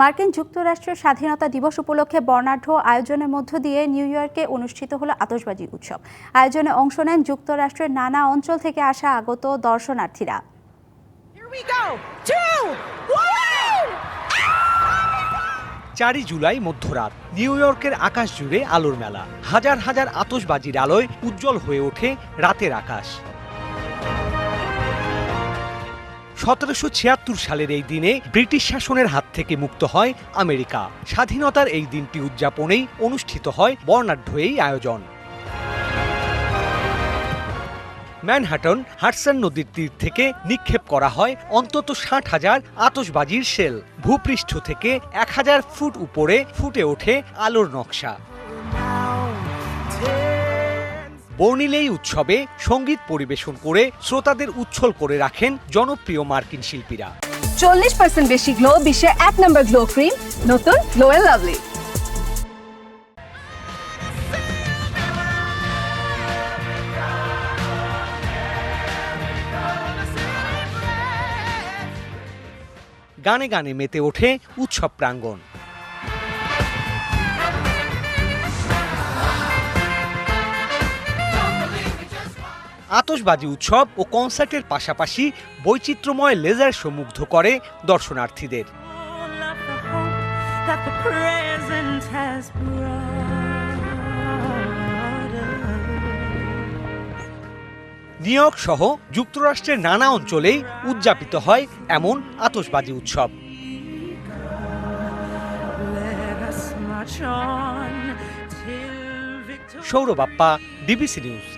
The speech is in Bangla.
মার্কিন যুক্তরাষ্ট্রের স্বাধীনতা দিবস উপলক্ষে বর্ণাঢ্য আয়োজনের মধ্য দিয়ে নিউ ইয়র্কে অনুষ্ঠিত হলো আতশবাজি উৎসব। আয়োজনে অংশ নেন যুক্তরাষ্ট্রের নানা অঞ্চল থেকে আসা আগত দর্শনার্থীরা. চারই জুলাই মধ্যরাত নিউ ইয়র্কের আকাশ জুড়ে আলোর মেলা। হাজার হাজার আতশবাজির আলোয় উজ্জ্বল হয়ে ওঠে রাতের আকাশ। সতেরোশো ছিয়াত্তর সালের এই দিনে ব্রিটিশ শাসনের হাত থেকে মুক্ত হয় আমেরিকা। স্বাধীনতার এই দিনটি উদযাপনেই অনুষ্ঠিত হয় বর্ণাঢ্য এই আয়োজন। ম্যানহাটন হাডসন নদীর তীর থেকে নিক্ষেপ করা হয় অন্তত ষাট হাজার আতসবাজির শেল। ভূপৃষ্ঠ থেকে এক হাজার ফুট উপরে ফুটে ওঠে আলোর নকশা। বর্ণিলেই উৎসবে সংগীত পরিবেশন করে শ্রোতাদের উচ্ছল করে রাখেন জনপ্রিয় মার্কিন শিল্পীরা। চল্লিশ পার্সেন্ট বেশি গ্লো বিশ্বের এক নম্বর গ্লো ক্রিম নতুন গ্লো লাভলি গানে গানে মেতে ওঠে উৎসব প্রাঙ্গণ। আতশবাজি উৎসব ও কনসার্টের পাশাপাশি বৈচিত্র্যময় লেজার শো মুগ্ধ করে দর্শনার্থীদের. নিউ ইয়র্ক সহ যুক্তরাষ্ট্রের নানা অঞ্চলেই উদযাপিত হয় এমন আতশবাজি উৎসব on সৌরবাপ্পা ডিবিসি নিউজ